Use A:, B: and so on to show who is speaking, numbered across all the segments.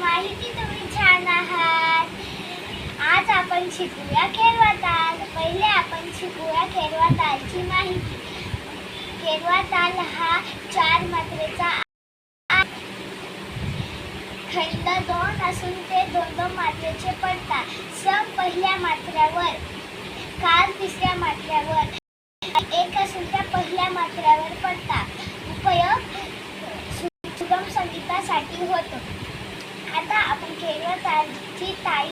A: माहिती तुम्ही छान आहात. आज आपण शिकूया केरवा ताल पहिले आपण शिकूया केरवा तालची माहिती. केरवा ताल हा चार मात्रेचा खंड दोन असून ते दोन दोन मात्रेचे पडतात. सम पहिल्या मात्र्यावर काल तिसऱ्या मात्र्यावर. आता आपण खेळवा तालची ताई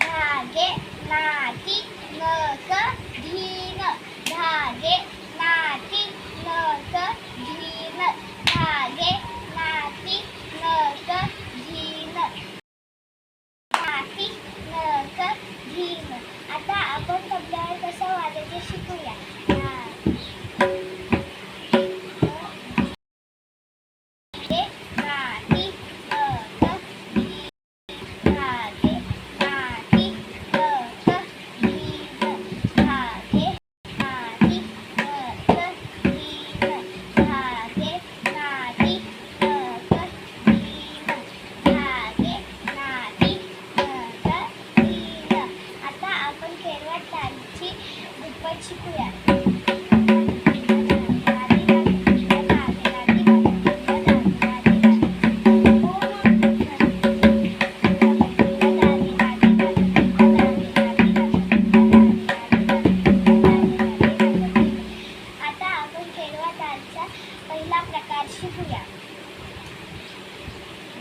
A: धागे नाती नक दुप्पट शिकूया पहिला प्रकार शिकूया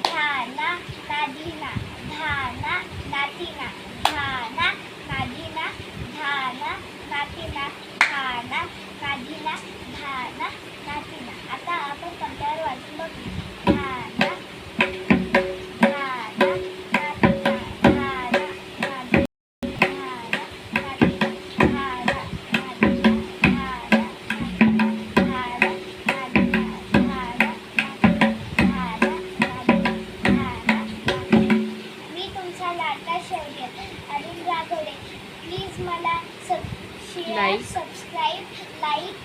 A: धाना नादीना धाना नातिना. प्लीज मला सब शेअर. Subscribe like